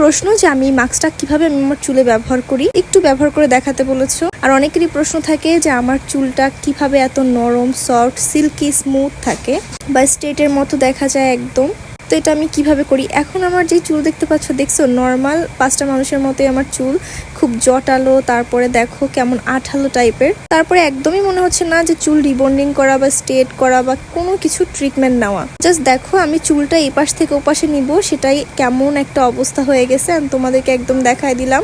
প্রশ্ন যে আমি মাস্কটা কীভাবে আমি আমার চুলে ব্যবহার করি? একটু ব্যবহার করে দেখাতে বলেছ। আর অনেকেরই প্রশ্ন থাকে যে আমার চুলটা কীভাবে এত নরম, সফট, সিল্কি স্মুথ থাকে? বা স্টেটের মতো দেখা যায় একদম। তো এটা আমি কীভাবে করি? এখন আমার যে চুল দেখতে পাচ্ছ, দেখছ? নর্মাল পাঁচটা মানুষের মতোই আমার চুল। খুব জটালো, তারপরে দেখো কেমন আঠালো টাইপের তারপরে একদমই মনে হচ্ছে না যে চুল রিবন্ডিং করা বা স্টেট করা বা কোনো কিছু ট্রিটমেন্ট নেওয়া। জাস্ট দেখো, আমি চুলটা এপাশ থেকে ওপাশে নিব, সেটাই কেমন একটা অবস্থা হয়ে গেছে আমি তোমাদেরকে একদম দেখায় দিলাম।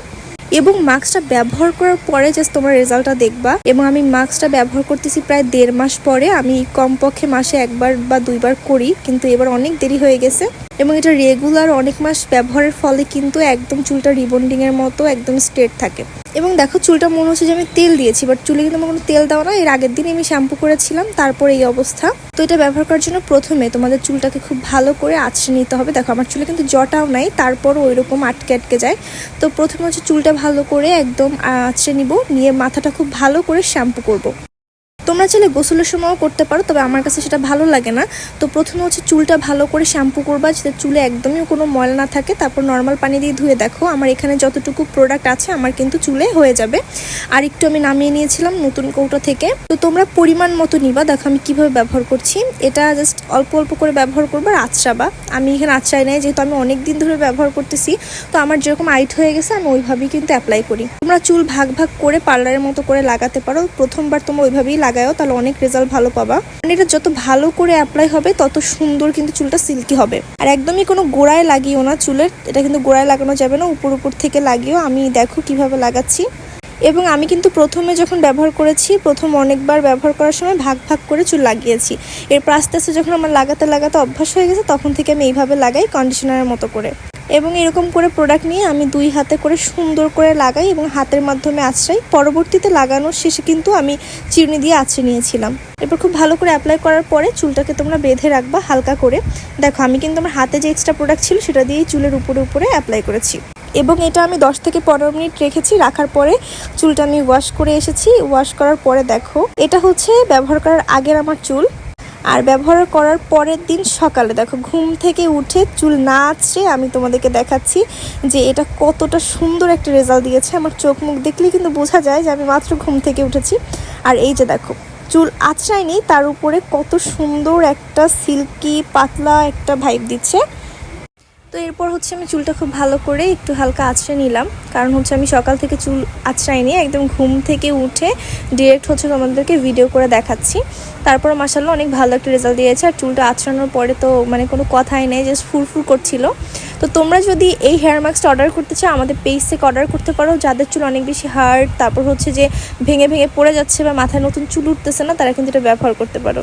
এবং মাস্কটা ব্যবহার করার পরে জাস্ট তোমার রেজাল্টটা দেখবা। এবং আমি মাস্কটা ব্যবহার করতেছি প্রায় দেড় মাস পরে। আমি কমপক্ষে মাসে একবার বা দুইবার করি, কিন্তু এবার অনেক দেরি হয়ে গেছে। এবং এটা রেগুলার অনেক মাস ব্যবহারের ফলে কিন্তু একদম চুলটা রিবন্ডিং এর মতো একদম স্ট্রেট থাকে। এবং দেখো চুলটা মনে হচ্ছে যে আমি তেল দিয়েছি বাট চুলে কিন্তু আমার কোনো তেল দেওয়া না এর আগের দিন আমি শ্যাম্পু করেছিলাম, তারপরে এই অবস্থা। তো এটা ব্যবহার করার জন্য প্রথমে তোমাদের চুলটাকে খুব ভালো করে আঁচড়ে নিতে হবে। দেখো, আমার চুলে কিন্তু জটাও নাই তারপরও ওই রকম আটকে আটকে যায়। তো প্রথমে হচ্ছে চুলটা ভালো করে একদম আঁচড়ে নিব, নিয়ে মাথাটা খুব ভালো করে শ্যাম্পু করব। তোমরা চাইলে গোসলের সময়ও করতে পারো, তবে আমার কাছে সেটা ভালো লাগে না। তো প্রথমে হচ্ছে চুলটা ভালো করে শ্যাম্পু করবা, যাতে চুলে একদমই কোনো ময়লা না থাকে। তারপর নর্মাল পানি দিয়ে ধুয়ে দেখো, আমার এখানে যতটুকু প্রোডাক্ট আছে, আমার কিন্তু চুলে হয়ে যাবে। আর একটু আমি নামিয়ে নিয়েছিলাম নতুন কৌটো থেকে। তো তোমরা পরিমাণ মতো নিবা, দেখো আমি কীভাবে ব্যবহার করছি। এটা জাস্ট অল্প অল্প করে ব্যবহার করব আর আঁচড়াবা। আমি এখানে আঁচড়াই নাই, যেহেতু আমি অনেক দিন ধরে ব্যবহার করতেছি। তো আমার যেরকম আইট হয়ে গেছে, আমি ওইভাবেই কিন্তু অ্যাপ্লাই করি। তোমরা চুল ভাগ ভাগ করে পার্লারের মতো করে লাগাতে পারো। প্রথমবার তোমরা ওইভাবেই লাগাও তাহলে অনেক রেজাল্ট ভালো পাবা। মানে এটা যত ভালো করে অ্যাপ্লাই হবে, তত সুন্দর কিন্তু চুলটা সিল্কি হবে। আর একদমই কোনো গোড়ায় লাগিও না চুলের, এটা কিন্তু গোড়ায় লাগানো যাবে না, উপর উপর থেকে লাগিও। আমি দেখো কীভাবে লাগাচ্ছি। এবং আমি কিন্তু প্রথমে যখন ব্যবহার করেছি, প্রথম অনেকবার ব্যবহার করার সময় ভাগ ভাগ করে চুল লাগিয়েছি। এরপর আস্তে আস্তে যখন আমার লাগাতে লাগাতে অভ্যাস হয়ে গেছে, তখন থেকে আমি এইভাবে লাগাই কন্ডিশনারের মতো করে। এবং এরকম করে প্রোডাক্ট নিয়ে আমি দুই হাতে করে সুন্দর করে লাগাই এবং হাতের মাধ্যমে আঁচড়াই পরবর্তীতে লাগানোর শেষে কিন্তু আমি চিরুনি দিয়ে আঁচড়ে নিয়েছিলাম। এরপর খুব ভালো করে অ্যাপ্লাই করার পরে চুলটাকে তোমরা বেঁধে রাখবা হালকা করে। দেখো, আমি কিন্তু আমার হাতে যে এক্সট্রা প্রোডাক্ট ছিল সেটা দিয়েই চুলের উপরে উপরে অ্যাপ্লাই করেছি। এবং এটা আমি 10 থেকে পনেরো মিনিট রেখেছি। রাখার পরে চুলটা আমি ওয়াশ করে এসেছি। ওয়াশ করার পরে দেখো, এটা হচ্ছে ব্যবহার করার আগের আমার চুল। আর ব্যবহার করার পরের দিন সকালে, দেখো, ঘুম থেকে উঠে চুল না আঁচড়ে আমি তোমাদেরকে দেখাচ্ছি যে এটা কতটা সুন্দর একটা রেজাল্ট দিয়েছে। আমার চোখ মুখ দেখলেই কিন্তু বোঝা যায় যে আমি মাত্র ঘুম থেকে উঠেছি। আর এই যে দেখো, চুল আছড়ায়নি তার উপরে কত সুন্দর একটা সিল্কি, পাতলা একটা ভাইব দিচ্ছে। তো এরপর হচ্ছে আমি চুলটা খুব ভালো করে একটু হালকা আঁচড়ে নিলাম। কারণ হচ্ছে আমি সকাল থেকে চুল আঁচড়াইনি, একদম ঘুম থেকে উঠে ডিরেক্ট হচ্ছে তোমাদেরকে ভিডিও করে দেখাচ্ছি। তারপর মাসাল্লাহ অনেক ভালো একটা রেজাল্ট দিয়েছে। আর চুলটা আঁচড়ানোর পরে তো মানে কোনো কথাই নেই জাস্ট ফুরফুর করছিল। তো তোমরা যদি এই হেয়ার মাস্কটা অর্ডার করতে চাও, আমাদের পেজ থেকে অর্ডার করতে পারো। যাদের চুল অনেক বেশি হার্ড তারপর হচ্ছে যে ভেঙে ভেঙে পড়ে যাচ্ছে বা মাথায় নতুন চুল উঠতেছে না, তারা কিন্তু এটা ব্যবহার করতে পারো।